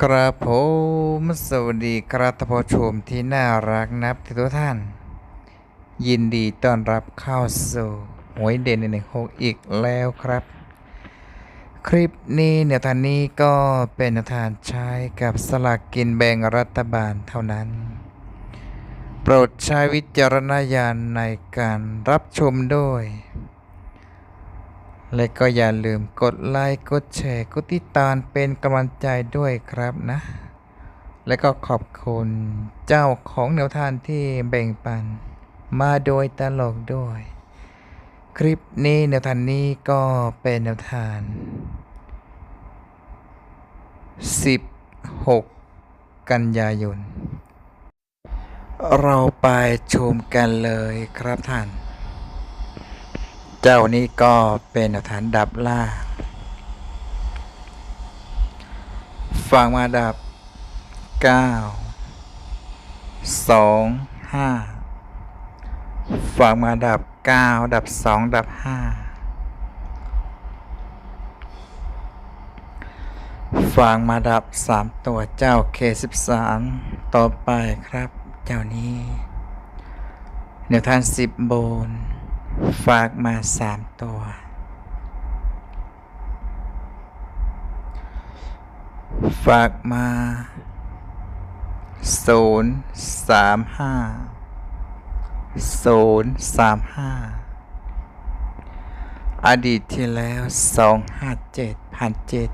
ครับผมสวัสดีครับท่านผู้ชมที่น่ารักนับทุกท่าน ยินดีต้อนรับเข้าสู่หวยเด่นในหนึ่งหกอีกแล้วครับ คลิปนี้แนวทางนี้ก็เป็นแนวทางใช้กับสลากกินแบ่งรัฐบาลเท่านั้น โปรดใช้วิจารณญาณในการรับชมด้วย และก็อย่าลืมกดไลค์ กดแชร์ กดติดตามเป็นกำลังใจด้วยครับนะ และก็ขอบคุณเจ้าของแนวทางที่แบ่งปัน มาโดยตลกด้วย คลิปนี้แนวทางนี้ก็เป็นแนวทาง 16 กันยายน เราไปชมกันเลยครับท่าน เจ้านี้ก็เป็นฐานดับล่างฝั่งมาดับ 9 2 5 ฝั่งมาดับ 9 ดับ 2 ดับ 5 ฝั่งมาดับ 3 ตัวเจ้า K13 ต่อไปครับ เจ้านี้แนวทาง 10 โบน ฝากมาสามตัว ฝากมาศูนย์สามห้าศูนย์สามห้าอดีตที่แล้วสองห้าเจ็ดพันเจ็ด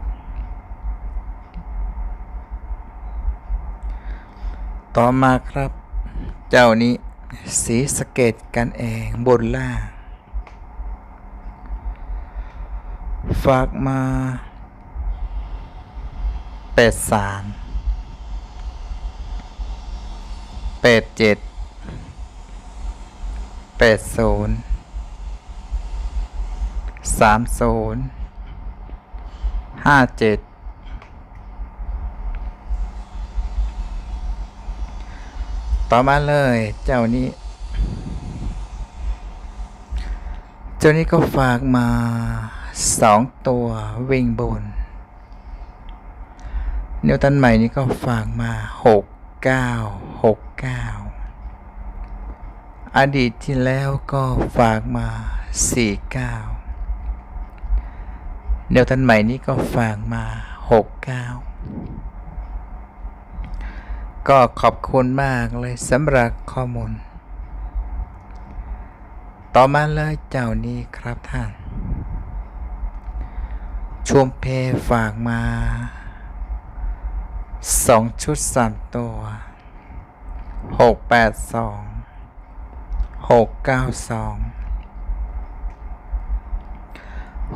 ต่อมาครับ เจ้านี้สีสเกตกันเองบนล่าง ฝากมาแปดสามแปดเจ็ดแปดศูนย์สามศูนย์ห้าเจ็ดต่อมาเลยเจ้านี้ เจ้านี้ก็ฝากมา สองตัววิ่งบน นิวตันใหม่นี้ก็ฝากมาหกเก้าหกเก้าอดีตที่แล้วก็ฝากมาสี่เก้าเนวตันใหม่นี้ก็ฝากมาหกเก้าก็ขอบคุณมากเลยสำหรับข้อมูล ต่อมาเลยเจ้านี้ครับท่าน ชวมเพฝากมาสองชุดสามตัวหกแปดสองหกเก้าสอง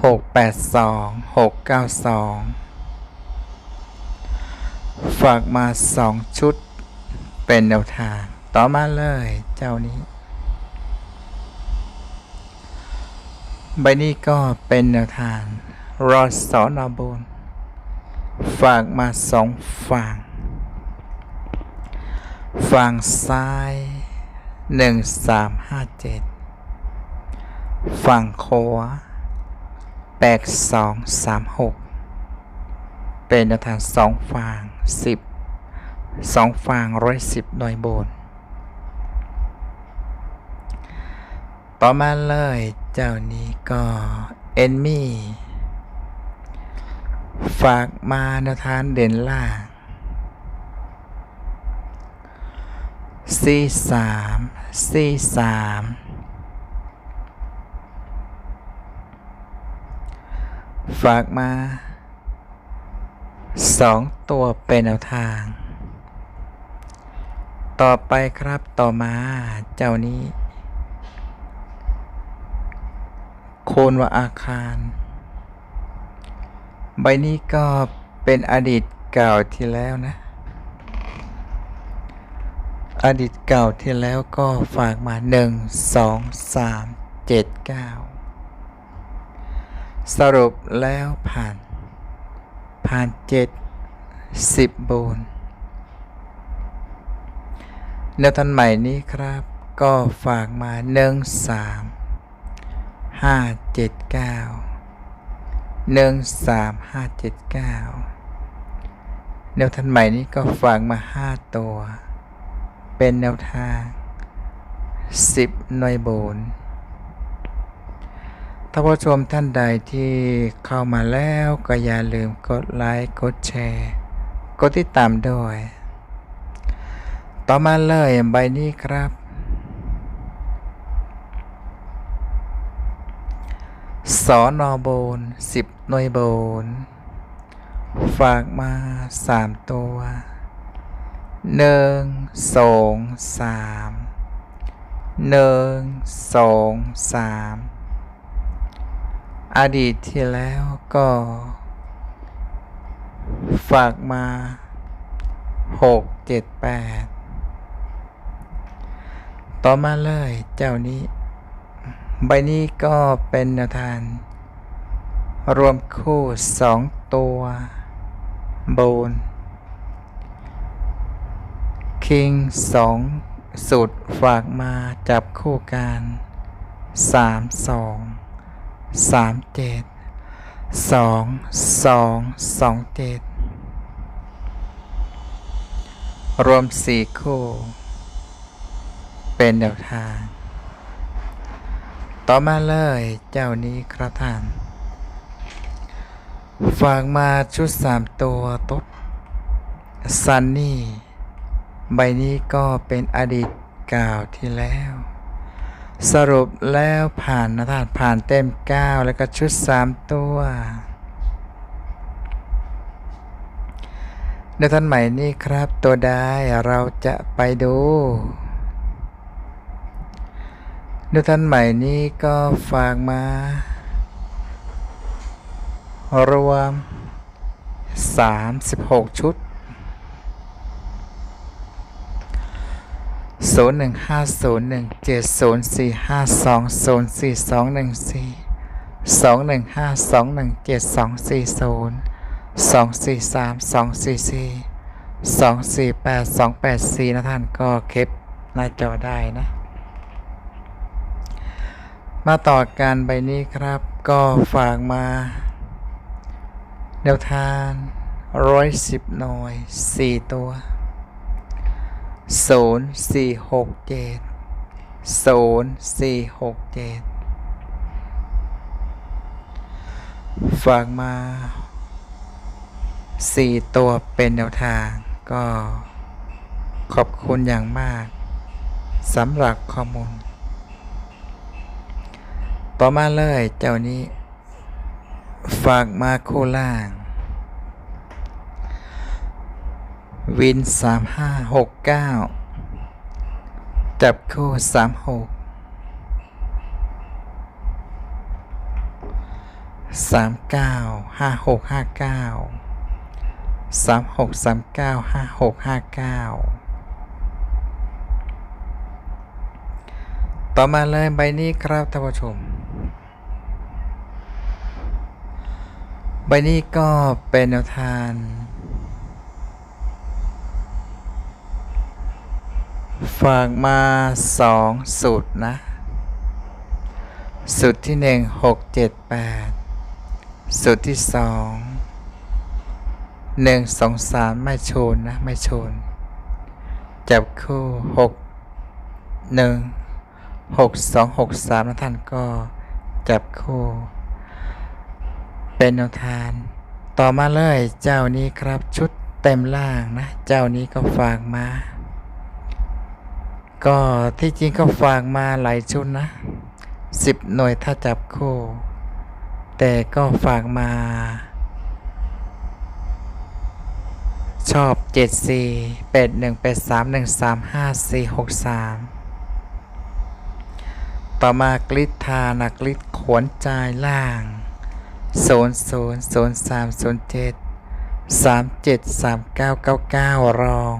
หกแปดสองหกเก้าสองฝากมาสองชุด เป็นแนวทาง ต่อมาเลยเจ้านี้ ใบนี้ก็เป็นแนวทาง รอสอนอบนฝากมาสองฝั่ง ฝั่งซ้ายหนึ่งสามห้าเจ็ดฝั่งขวาแปดสองสามหกเป็นแนวทางสองฝั่งสิบสองฝั่งร้อยสิบหน่วยบน ต่อมาเลยเจ้านี้ก็ เอนมี่ ฝากมานทางเด่นล่างซีสามซีสามฝากมาสองตัวเป็นแนวทาง ต่อไปครับต่อมาเจ้านี้ โคนว่าอาคาร ใบนี้ก็เป็นอดีตเก่าที่แล้วนะ อดีตเก่าที่แล้วก็ฝากมาหนึ่งสองสามเจ็ดเก้าสรุปแล้วผ่าน ผ่านเจ็ดสิบโบนแนวทันใหม่นี้ครับ ก็ฝากมาหนึ่งสาม หนึ่งสามห้าเจ็ดเก้าแนวทางใหม่นี้ก็ฝากมาห้าตัว เป็นแนวทางสิบหน่วยโบนถ้าผู้ชมท่านใดที่เข้ามาแล้วก็อย่าลืมกดไลค์ กดแชร์ กดติดตามด้วย ต่อมาเลยใบนี้ครับ สอนอบนสิบหน่วยโบน ฝากมาสามตัวหนึ่งสองสามหนึ่งสองสามอดีตที่แล้วก็ ฝากมาหกเจ็ดแปดต่อมาเลยเจ้านี้ ใบนี้ก็เป็นแนวทางรวมคู่สองตัวโบนคิงสองสุดฝากมาจับคู่กันสามสองสามเจ็ดสองสองสองเจ็ดรวมสี่คู่ เป็นแนวทาง ต่อมาเลยเจ้านี้ครับท่านฝากมาชุดสามตัวต๊ดซันนี่ ใบนี้ก็เป็นอดีตกล่าวที่แล้ว สรุปแล้วผ่านนะท่านผ่านเต็ม 9 แล้วก็ชุด 3 ตัวในท่านใหม่นี้ครับตัวได้เราจะไปดู ในท่านใหม่นี้ก็ฝากมา รวม 36 ชุดศูนย์หนึ่งห้าศูนย์หนึ่งเจ็ดศูนย์สี่ห้าสองศูนย์สี่สองหนึ่งสี่สองหนึ่งห้าสองหนึ่งเจ็ดสองสี่ศูนย์สองสี่สามสองสี่สี่สองสี่แปดสองแปดสี่นะท่านก็เก็บหน้าจอได้นะ มาต่อการใบนี้ครับ ก็ฝากมาแนวทางร้อยสิบหน่วยสี่ตัวศูนย์สี่หกเจ็ดศูนย์สี่หกเจ็ดฝากมาสี่ตัวเป็นแนวทาง ก็ขอบคุณอย่างมากสำหรับข้อมูล ต่อมาเลยเจ้านี้ ฝากมาโคล่าง วินสามห้าหกเก้าจับคู่สามหกสามเก้าห้าหกห้าเก้าสามหกสามเก้าห้าหกห้าเก้าต่อมาเลยใบนี้ครับท่านผู้ชม ใบนี้ก็เป็นแนวทางฝากมาสองสูตรนะ สูตรที่หนึ่งหกเจ็ดแปดสูตรที่สองหนึ่งสองสามไม่ชนนะ ไม่ชน จับคู่หกหนึ่งหกสองหกสามนะท่านก็จับคู่ เป็นแนวทางต่อมาเลยเจ้านี้ครับชุดเต็มล่างนะ เจ้านี้ก็ฝากมา ก็ที่จริงก็ฝากมาหลายชุดนะสิบหน่วยถ้าจับคู่ แต่ก็ฝากมา ชอบเจ็ดสี่แปดหนึ่งแปดสามหนึ่งสามห้าสี่หกสามต่อมากลิทานักลิทขวนจายล่าง ศูนย์ศูนย์ศูนย์สามศูนย์เจ็ดสามเจ็ดสามเก้าเก้าเก้ารอง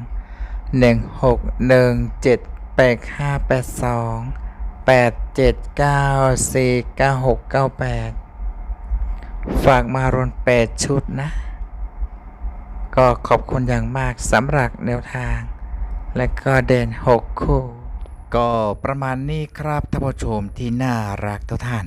หนึ่งหกหนึ่งเจ็ดแปดห้าแปดสองแปดเจ็ดเก้าสี่เก้าหกเก้าแปดฝากมารวมแปดชุดนะ ก็ขอบคุณอย่างมากสำหรับแนวทาง และก็เด่นหกคู่ ก็ประมาณนี้ครับท่านผู้ชมที่น่ารักทุกท่าน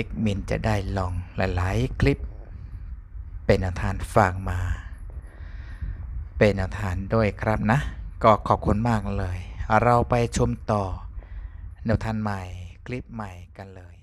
เอกมินจะได้ลองหลาย ๆ คลิป เป็นอนวทานฝากมา เป็นอนวทานด้วยครับนะ ก็ขอบคุณมากเลย เราไปชมต่อแนวทานใหม่คลิปใหม่กันเลย